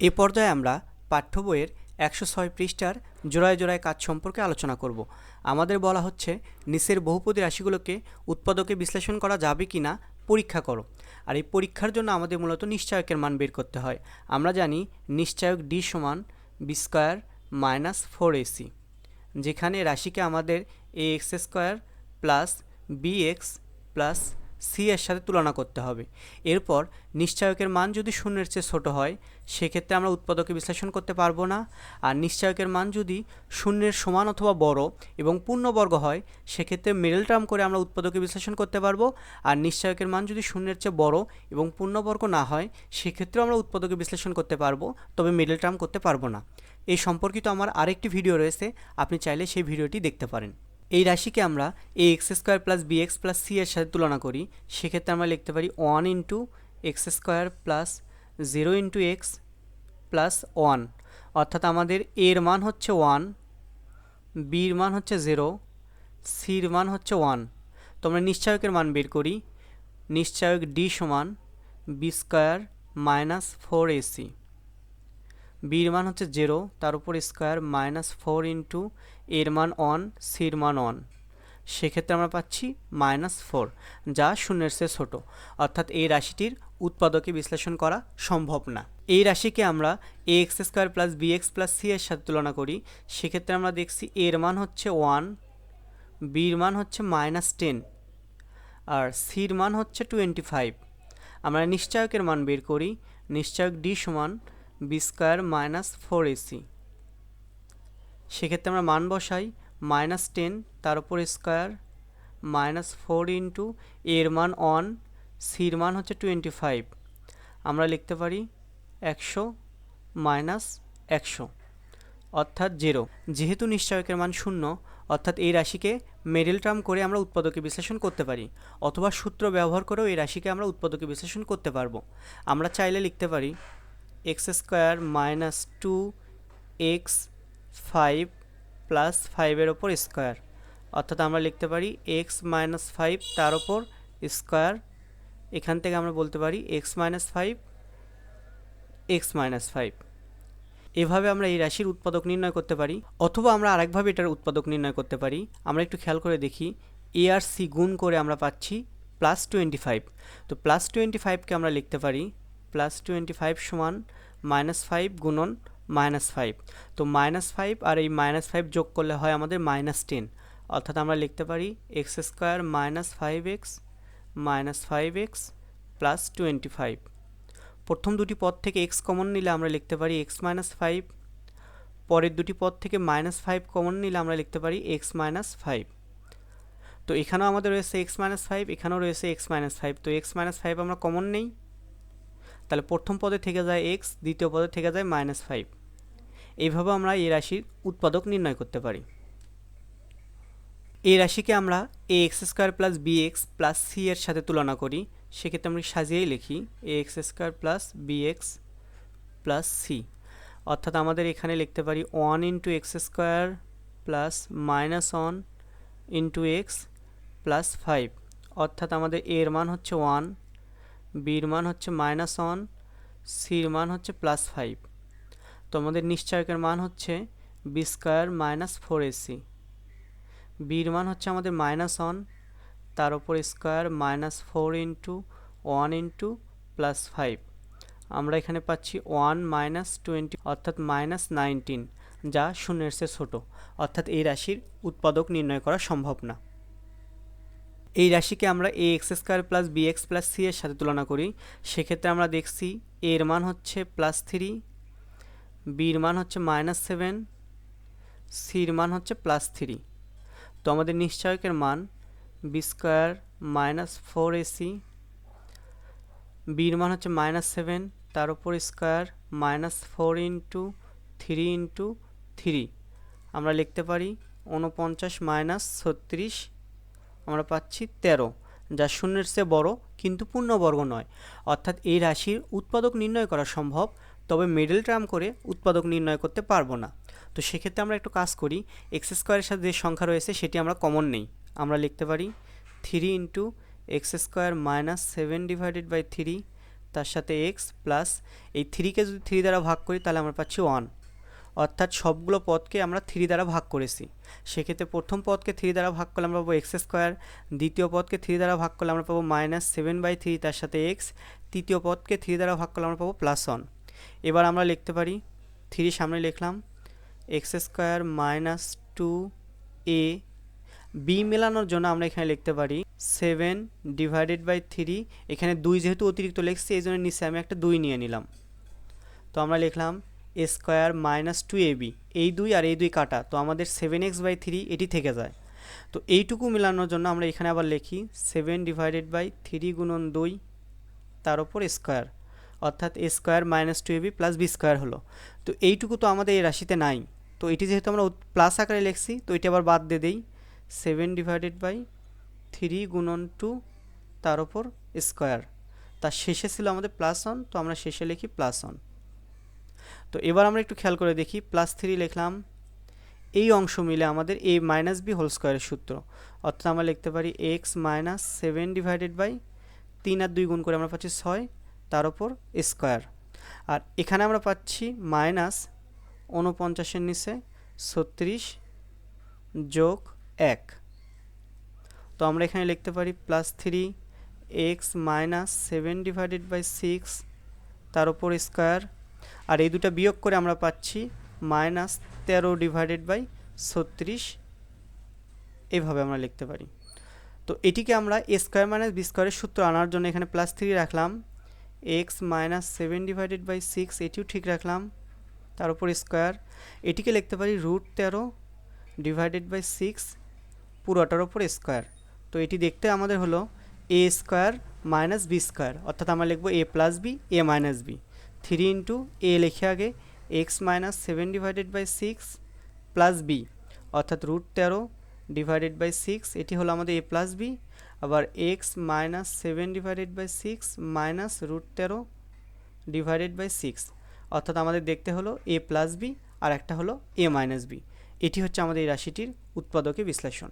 এ পর্যায়ে আমরা পাঠ্য বইয়ের একশো ছয় পৃষ্ঠার জোড়ায় জোড়ায় কাজ সম্পর্কে আলোচনা করব। আমাদের বলা হচ্ছে নিচের বহুপদী রাশিগুলোকে উৎপাদকে বিশ্লেষণ করা যাবে কি না পরীক্ষা করো। আর এই পরীক্ষার জন্য আমাদের মূলত নিশ্চয়কের মান বের করতে হয়। আমরা জানি নিশ্চয়ক ডি সমান B square minus four AC যেখানে রাশিকে আমাদের A X square plus B X plus C এর সাথে তুলনা করতে হবে। এরপর নিশ্চয়কের মান যদি শূন্যের চেয়ে ছোটো হয়, সেক্ষেত্রে আমরা উৎপাদকে বিশ্লেষণ করতে পারব না। আর নিশ্চয়কের মান যদি শূন্যের সমান অথবা বড় এবং পূর্ণবর্গ হয়, সেক্ষেত্রে মিডল টার্ম করে আমরা উৎপাদকে বিশ্লেষণ করতে পারব। আর নিশ্চয়কের মান যদি শূন্যের চেয়ে বড় এবং পূর্ণবর্গ না হয়, সেক্ষেত্রেও আমরা উৎপাদকে বিশ্লেষণ করতে পারব, তবে মিডল টার্ম করতে পারব না। এই সম্পর্কিত আমার আরেকটি ভিডিও রয়েছে, আপনি চাইলে সেই ভিডিওটি দেখতে পারেন। এই রাশিকে আমরা A X square plus B X plus C এর সাথে তুলনা করি, সেক্ষেত্রে আমরা লিখতে পারি one into X square plus zero into X plus one অর্থাৎ আমাদের এর মান হচ্ছে ওয়ান বির মান হচ্ছে জিরো সির মান হচ্ছে ওয়ান তো আমরা নিশ্চয়কের মান বের করি, নিশ্চয়ক ডি সমান B square minus four AC বির মান হচ্ছে জিরো তার উপর স্কোয়ার মাইনাস ফোর ইন্টু এর মান অন সির মান অন সেক্ষেত্রে আমরা পাচ্ছি মাইনাস ফোর যা শূন্যের চেয়ে ছোটো। অর্থাৎ এই রাশিটির উৎপাদকে বিশ্লেষণ করা সম্ভব না। এই রাশিকে আমরা A X square plus B X plus C এর সাথে তুলনা করি। সেক্ষেত্রে আমরা দেখছি এর মান হচ্ছে ওয়ান বির মান হচ্ছে মাইনাস টেন আর সির মান হচ্ছে টোয়েন্টি ফাইভ আমরা নিশ্চয়কের মান বের করি। নিশ্চয়ক ডি সমান B square minus four AC. সেক্ষেত্রে আমরা মান বসাই, মাইনাস টেন, তার উপর স্কোয়ার, মাইনাস ফোর ইন্টু এর মান অন সির মান হচ্ছে টোয়েন্টি ফাইভ। আমরা লিখতে পারি একশো মাইনাস একশো, অর্থাৎ জিরো। যেহেতু নিশ্চয়কের মান শূন্য, অর্থাৎ এই রাশিকে মেডেল টার্ম করে আমরা উৎপাদকে বিশ্লেষণ করতে পারি, অথবা সূত্র ব্যবহার করেও এই রাশিকে আমরা উৎপাদকে বিশ্লেষণ করতে পারব। আমরা চাইলে লিখতে পারি X square minus two X five plus ফাইভের ওপর স্কোয়ার। অর্থাৎ আমরা লিখতে পারি এক্স মাইনাস ফাইভ তার ওপর স্কোয়ার। এখান থেকে আমরা বলতে পারি X minus five, X minus five. এভাবে আমরা এই রাশির উৎপাদক নির্ণয় করতে পারি। অথবা আমরা আরেকভাবে এটার উৎপাদক নির্ণয় করতে পারি। আমরা একটু খেয়াল করে দেখি। এ আর সি গুণ করে আমরা পাচ্ছি প্লাস টোয়েন্টি ফাইভ। তো প্লাস টোয়েন্টি ফাইভকে আমরা লিখতে পারি প্লাস টোয়েন্টি ফাইভ সমান মাইনাস ফাইভ গুণন মাইনাস ফাইভ তো মাইনাস ফাইভ আর এই মাইনাস ফাইভ যোগ করলে হয় আমাদের মাইনাস টেন অর্থাৎ আমরা লিখতে পারি X square minus five X minus five X plus twenty five প্রথম দুটি পদ থেকে এক্স কমন নিলে আমরা লিখতে পারি এক্স মাইনাস ফাইভ পরের দুটি পদ থেকে মাইনাস ফাইভ কমন নিলে আমরা লিখতে পারি এক্স মাইনাস ফাইভ তো এখানেও আমাদের রয়েছে এক্স মাইনাস ফাইভ এখানেও রয়েছে এক্স মাইনাস ফাইভ তো এক্স মাইনাস ফাইভ আমরা কমন নেই। তাহলে প্রথম পদে থেকে যায় এক্স দ্বিতীয় পদে থেকে যায় মাইনাস ফাইভ এইভাবে আমরা এই রাশির উৎপাদক নির্ণয় করতে পারি। এই রাশিকে আমরা A X square plus B X plus C এর সাথে তুলনা করি। সেক্ষেত্রে আমরা সাজিয়েই লিখি A X square plus B X plus C অর্থাৎ আমাদের এখানে লিখতে পারি one into X square plus minus one into X plus five অর্থাৎ আমাদের এর মান হচ্ছে ওয়ান বির মান হচ্ছে মাইনাস ওয়ান সির মান হচ্ছে প্লাস ফাইভ তো আমাদের নিশ্চয়কের মান হচ্ছে B square minus four AC বির মান হচ্ছে আমাদের মাইনাস ওয়ান তার উপর square minus four into one into plus five আমরা এখানে পাচ্ছি ওয়ান মাইনাস টোয়েন্টি অর্থাৎ মাইনাস নাইনটিন যা শূন্যের চেয়ে ছোটো। অর্থাৎ এই রাশির উৎপাদক নির্ণয় করা সম্ভব না। এই রাশিকে আমরা A X square plus B X plus C এর সাথে তুলনা করি। সেক্ষেত্রে আমরা দেখছি এর মান হচ্ছে প্লাস থ্রি বির মান হচ্ছে মাইনাস সেভেন সির মান হচ্ছে প্লাস থ্রি তো আমাদের নিশ্চয়কের মান B square minus four AC বির মান হচ্ছে মাইনাস সেভেন তার উপর square minus four into three into three আমরা লিখতে পারি উনপঞ্চাশ মাইনাস ছত্রিশ আমরা পাচ্ছি তেরো, যা শূন্যের চেয়ে বড়, কিন্তু পূর্ণবর্গ নয়। অর্থাৎ এই রাশির উৎপাদক নির্ণয় করা সম্ভব, তবে মিডল টার্ম করে উৎপাদক নির্ণয় করতে পারব না। তো সেক্ষেত্রে আমরা একটু কাজ করি। এক্স স্কোয়ারের সাথে যে সংখ্যা রয়েছে, সেটি আমরা কমন নেই। আমরা লিখতে পারি three into X square minus seven divided by three তার সাথে এক্স প্লাস এই থ্রিকে যদি থ্রি দ্বারা ভাগ করি, তাহলে আমরা পাচ্ছি ওয়ান অর্থাৎ সবগুলো পদকে আমরা থ্রি দ্বারা ভাগ করেছি। সেক্ষেত্রে প্রথম পদকে থ্রি দ্বারা ভাগ করলে আমরা পাবো এক্স স্কোয়ার দ্বিতীয় পদকে থ্রি দ্বারা ভাগ করলে আমরা পাবো মাইনাস সেভেন বাই থ্রি তার সাথে এক্স তৃতীয় পদকে থ্রি দ্বারা ভাগ করলে আমরা পাবো প্লাস ওয়ান এবার আমরা লিখতে পারি থ্রি সামনে লিখলাম X square minus two A B মেলানোর জন্য আমরা এখানে লিখতে পারি সেভেন ডিভাইডেড বাই থ্রি এখানে দুই যেহেতু অতিরিক্ত লিখছি, এই জন্য নিচে আমি একটা দুই নিয়ে নিলাম। তো আমরা লিখলাম square minus two A B, এই দুই আর এই দুই কাটা, তো আমাদের সেভেন এক্স বাই থ্রি এটি থেকে যায়। তো এইটুকু মেলানোর জন্য আমরা এখানে আবার লিখি, সেভেন ডিভাইডেড বাই থ্রি গুণন দুই তার ওপর স্কোয়ার, অর্থাৎ square minus two A B plus B square হলো। তো এইটুকু তো আমাদের এই রাশিতে নাই। তো এটি যেহেতু আমরা প্লাস আকারে লিখছি, তো এটি আবার বাদ দিয়ে দেই, সেভেন ডিভাইডেড বাই থ্রি গুণন টু তার ওপর স্কোয়ার। তার শেষে ছিল আমাদের প্লাস ওয়ান, তো আমরা শেষে লিখি প্লাস ওয়ান। তো এবার আমরা একটু খেয়াল করে দেখি প্লাস থ্রি লিখলাম, এই অংশ মিলে আমাদের এ মাইনাস বি হোল স্কোয়ারের সূত্র। অর্থাৎ আমরা লিখতে পারি X minus seven divided by তিন আর দুই গুণ করে আমরা পাচ্ছি ছয়, তার ওপর স্কোয়ার আর এখানে আমরা পাচ্ছি মাইনাস উনপঞ্চাশের নিচে ছত্রিশ যোগ এক। তো আমরা এখানে লিখতে পারি plus three X minus seven divided by six তার ওপর স্কোয়ার আর এই দুটা বিয়োগ করে আমরা পাচ্ছি মাইনাস তেরো ডিভাইডেড বাই ছত্রিশ। এভাবে আমরা লিখতে পারি। তো এটিকে আমরা এ স্কোয়ার মাইনাস বি স্কোয়ারের সূত্র আনার জন্য এখানে প্লাস থ্রি রাখলাম। X minus seven divided by six, এটিও ঠিক রাখলাম তার উপর স্কোয়ার। এটিকে লিখতে পারি রুট তেরো ডিভাইডেড বাই সিক্স পুরোটার ওপর স্কোয়ার। তো এটি দেখতে আমাদের হলো A square minus B square, অর্থাৎ আমরা লিখব A plus B, A minus B. Three into A লিখে আগে X minus seven divided by six plus B অর্থাৎ রুট তেরো ডিভাইডেড বাই সিক্স এটি হলো আমাদের এ প্লাস বি আবার X minus seven divided by six minus root তেরো divided by six অর্থাৎ আমাদের দেখতে হলো এ প্লাস বি আর একটা হলো এ মাইনাস বি এটি হচ্ছে আমাদের এই রাশিটির উৎপাদকে বিশ্লেষণ।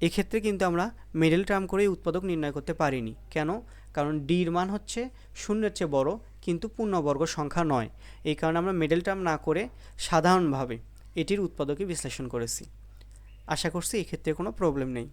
এক্ষেত্রে কিন্তু আমরা মিডল টার্ম করেই উৎপাদক নির্ণয় করতে পারিনি। কেন? কারণ ডির মান হচ্ছে শূন্যের চেয়ে বড়, কিন্তু পূর্ণবর্গ সংখ্যা নয়। এই কারণে আমরা মিডল টার্ম না করে সাধারণভাবে এটির উৎপাদকে বিশ্লেষণ করেছি। আশা করছি এক্ষেত্রে কোনো প্রবলেম নেই।